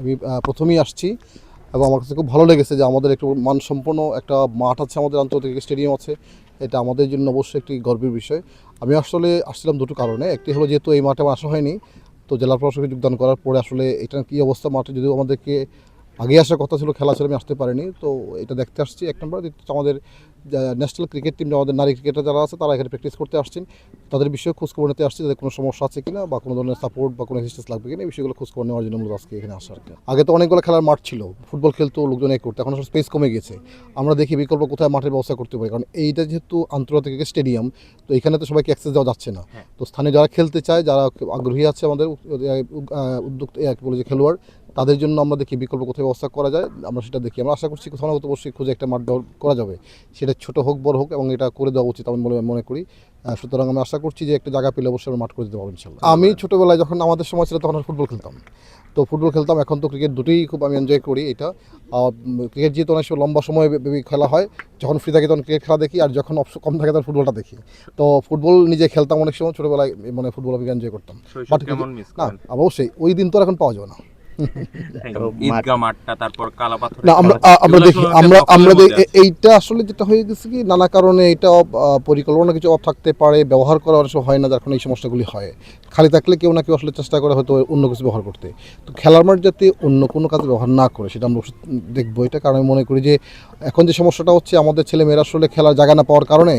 আমি প্রথমেই আসছি এবং আমার কাছে খুব ভালো লেগেছে যে আমাদের একটু মানসম্পন্ন একটা মাঠ আছে আমাদের আন্তর্জাতিক স্টেডিয়াম আছে। এটা আমাদের জন্য অবশ্যই একটি গর্বের বিষয়। আমি আসলে আসছিলাম দুটো কারণে। একটি হলো যেহেতু এই মাঠে আসা হয়নি, তো জেলা প্রশাসকে যোগদান করার পরে আসলে এটার কী অবস্থা মাঠে যদিও আমাদেরকে আগে আসার কথা ছিল, খেলা ছিল, আমি আসতে পারিনি। তো এটা দেখতে আসছি। এক নম্বর আমাদের ন্যাশনাল ক্রিকেট টিম আমাদের নারী ক্রিকেটার যারা আছে তারা এখানে প্র্যাকটিস করতে আসছেন। তাদের বিষয়ে খোঁজখবর নিতে আসছে তাদের কোনো সমস্যা আছে কিনা বা কোনো ধরনের সাপোর্ট বা কোনো অ্যাসিস্ট্যান্স লাগবে কিনা এই বিষয়গুলো খোঁজখবর নেওয়ার জন্য মূলত আজকে এখানে আসা আর আগে তো অনেকগুলো খেলার মাঠ ছিল ফুটবল খেলতো লোকজন এক করতো এখন আসলে স্পেস কমে গেছে। আমরা দেখি বিকল্প কোথায় মাঠের ব্যবস্থা করতে পারি কারণ এইটা যেহেতু আন্তর্জাতিক স্টেডিয়াম তো এখানে তো সবাইকে অ্যাক্সেস দেওয়া যাচ্ছে না। হ্যাঁ। তো স্থানীয় যারা খেলতে চায় যারা আগ্রহী আছে আমাদের উদ্যোগ বলে যে খেলোয়াড় তাদের জন্য আমরা দেখি বিকল্প কোথায় ব্যবস্থা করা যায় আমরা সেটা দেখি। আমরা আশা করছি কোথাও না কোথাও অবশ্যই খুঁজে একটা মাঠ করা যাবে। সেটা ছোট হোক বড় হোক এবং এটা করে দেওয়া উচিত আমি মনে মনে করি। সুতরাং আমি আশা করছি যে একটা জায়গা পেলে অবশ্যই আমরা মাঠ করে দিতে পারব ইনশাল্লাহ। আমি ছোটোবেলায় যখন আমাদের সময় ছিল তখন ফুটবল খেলতাম তো ফুটবল খেলতাম এখন তো ক্রিকেট দুটোই খুব আমি এনজয় করি এটা। ক্রিকেট যেহেতু অনেক সময় লম্বা সময় খেলা হয় যখন ফ্রি থাকি তখন ক্রিকেট খেলা দেখি আর যখন অপশন কম থাকে তখন ফুটবলটা দেখি। তো ফুটবল নিজে খেলতাম অনেক সময় ছোটোবেলায় মানে ফুটবল আমি এনজয় করতাম। না অবশ্যই ওই দিন তো আর এখন পাওয়া যাবে না। ঈদগাহ মাঠটা তারপর কালাপাথর না আমরা আমরা দেখি আমরা আমরা এইটা আসলে যেটা হয়ে গেছে কি নানা কারণে এটা পরিকল্পনা কিছু অফ থাকতে পারে ব্যবহার করা অনেক হয় না যার কারণে এই সমস্যাগুলি হয়। খালি থাকলে কেউ না কেউ আসলে চেষ্টা করে হয়তো অন্য কিছু ব্যবহার করতে। তো খেলার মাঠ যাতে অন্য কোনো কাজে ব্যবহার না করে সেটা আমরা দেখব। এটা কারণ আমি মনে করি যে এখন যে সমস্যাটা হচ্ছে আমাদের ছেলে মেয়েরা আসলে খেলার জায়গা না পাওয়ার কারণে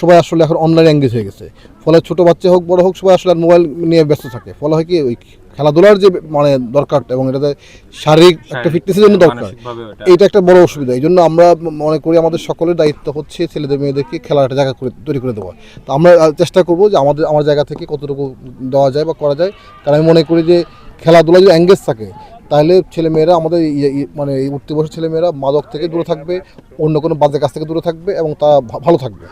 সবাই আসলে এখন অনলাইন এঙ্গেজ হয়ে গেছে। ফলে ছোটো বাচ্চা হোক বড় হোক সবাই আসলে মোবাইল নিয়ে ব্যস্ত থাকে। ফলে হয় কি ওই খেলাধুলার যে মানে দরকার এবং এটাতে শারীরিক একটা ফিটনেসের জন্য দরকার। এটা একটা বড় অসুবিধা। এই জন্য আমরা মনে করি আমাদের সকলের দায়িত্ব হচ্ছে ছেলেদের মেয়েদেরকে খেলার একটা জায়গা করে তৈরি করে দেওয়া। তো আমরা চেষ্টা করব যে আমাদের আমার জায়গা থেকে কতটুকু দেওয়া যায় বা করা যায়। কারণ আমি মনে করি যে খেলাধুলা যদি অ্যাঙ্গেজ থাকে তাহলে ছেলেমেয়েরা আমাদের ই- ই- মানে এই উঠতে বসে ছেলেমেয়েরা মাদক থেকে দূরে থাকবে অন্য কোনো বাজে কাজ থেকে দূরে থাকবে এবং তা ভালো থাকবে।